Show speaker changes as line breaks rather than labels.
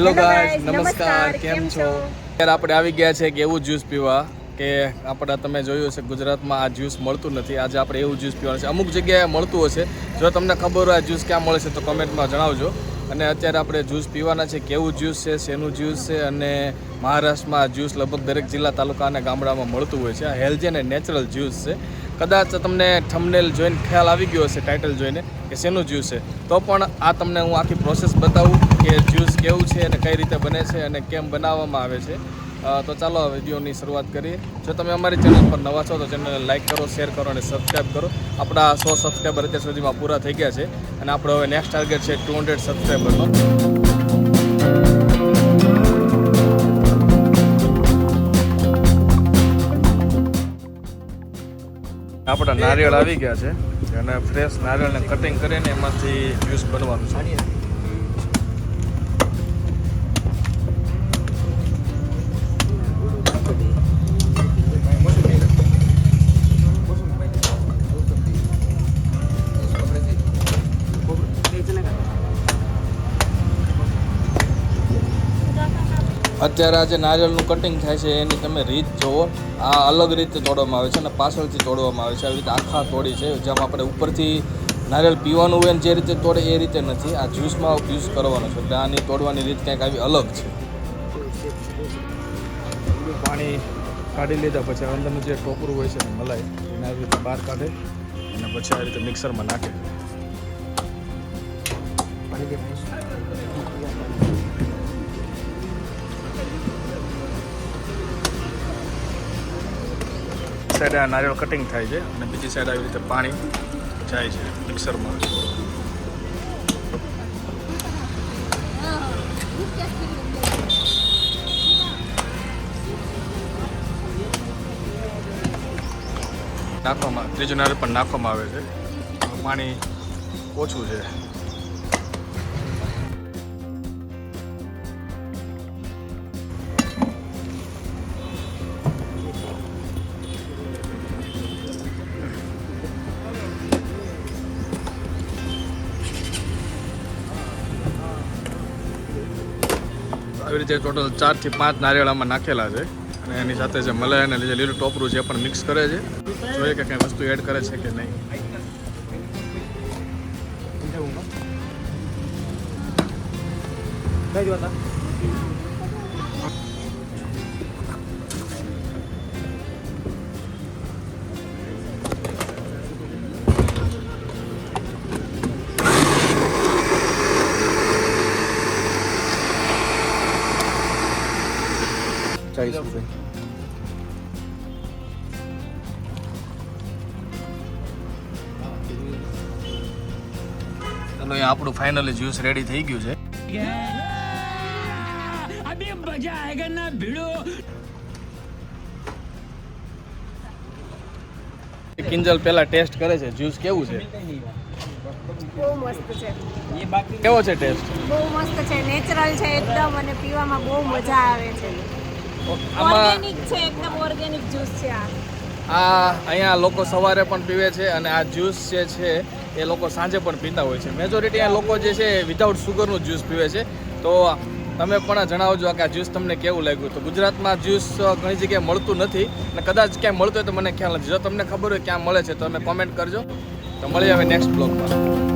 Hello guys નમસ્કાર કેમ છો?
છો?
અત્યારે આપણે આવી ગયા છે કે એવું જ્યુસ પીવા કે આપણે તમે જોયું હશે ગુજરાતમાં આ જ્યુસ મળતું નથી. આજે આપણે એવું જ્યુસ પીવાનું છે. અમુક જગ્યાએ મળતું હશે. જો તમને ખબર હોય આ જ્યુસ ક્યાં મળે છે તો કમેન્ટમાં જણાવજો. અને અત્યારે આપણે જ્યુસ પીવાના છે. કેવું જ્યુસ છે શેનું જ્યુસ છે અને મહારાષ્ટ્રમાં જ્યુસ લગભગ દરેક જિલ્લા તાલુકા અને ગામડામાં મળતું હોય છે. આ હેલ્ધી અને નેચરલ જ્યુસ છે. કદાચ તમને થમનેલ જોઈને ખ્યાલ આવી ગયો હશે ટાઇટલ જોઈને, કે શેનું જ્યુસ છે. તો પણ આ તમને હું આખી પ્રોસેસ બતાવું કે જ્યુસ કેવું છે અને કઈ રીતે બને છે અને કેમ બનાવવામાં આવે છે. તો ચાલો વિડીયોની શરૂઆત કરીએ. જો તમે અમારી ચેનલ પર નવા છો, તો ચેનલને લાઇક કરો શેર કરો અને સબસ્ક્રાઈબ કરો. આપણા સો સબસ્ક્રાઈબર અત્યાર સુધીમાં પૂરા થઈ ગયા છે. અને આપણો હવે નેક્સ્ટ ટાર્ગેટ છે ટુ હંડ્રેડ સબસ્ક્રાઈબરનો આપણા નારિયેળ આવી ગયા છે. અને ફ્રેશ નારિયેળને કટિંગ કરીને એમાંથી જ્યુસ બનવાનું છે. અત્યારે આ જે નારિયેળનું કટિંગ થાય છે, એની તમે રીત જુઓ આ અલગ રીતે તોડવામાં આવે છે અને પાછળથી તોડવામાં આવે છે. આવી રીતે આખા તોડી છે, જેમ આપણે ઉપરથી નારિયેળ પીવાનું હોય ને જે રીતે તોડે એ રીતે નથી. આ જ્યુસમાં યુઝ કરવાનો છે, એટલે આની તોડવાની રીત કંઈક આવી અલગ છે. પાણી કાઢી લીધા પછી અંદરનું જે ટોપરું હોય છે ને મલાઈ, એને આવી રીતે બહાર કાઢે અને પછી આ રીતે મિક્સરમાં નાખે. સાઈડે આ નારિયેળ કટિંગ થાય છે અને બીજી સાઈડ આવી રીતે પાણી જાય છે મિક્સરમાં. નાખવામાં, ત્રીજું નારિયેળ પણ નાખવામાં આવે છે. પાણી ઓછું છે. આવી રીતે ટોટલ ચારથી પાંચ નારિયેળ આમાં નાખેલા છે. અને એની સાથે જે મલાઈ અને જે લીલું ટોપરું છે એ પણ મિક્સ કરે છે. જોઈએ કે કંઈ વસ્તુ એડ કરે છે કે નહીં. વીસ રૂપિયા ચાલો અહીંયા આપણું ફાઇનલી જ્યુસ રેડી થઈ ગયું છે.
અબે મજા આયેગા ના ભીડો?
કિંજલ પેલા ટેસ્ટ કરે છે જ્યુસ કેવું છે?
બહુ મસ્ત છે.
કેવો છે ટેસ્ટ
બહુ મસ્ત છે નેચરલ છે એકદમ અને પીવામાં બહુ મજા આવે છે. ઓર્ગેનિક છે એકદમ ઓર્ગેનિક જ્યુસ છે આ.
આ અહીંયા લોકો સવારે પણ પીવે છે અને આ જ્યુસ જે છે એ લોકો સાંજે પણ પીતા હોય છે. મેજોરિટી આ લોકો જે છે વિધાઉટ સુગરનું જ્યુસ પીવે છે. તો તમે પણ જણાવજો કે આ જ્યુસ તમને કેવું લાગ્યું? તો ગુજરાતમાં જ્યુસ ઘણી જગ્યાએ મળતું નથી અને કદાચ ક્યાંય મળતું હોય તો મને ખ્યાલ નથી. જો તમને ખબર હોય ક્યાં મળે છે તો તમે કોમેન્ટ કરજો. તો મળીએ હવે નેક્સ્ટ બ્લોગમાં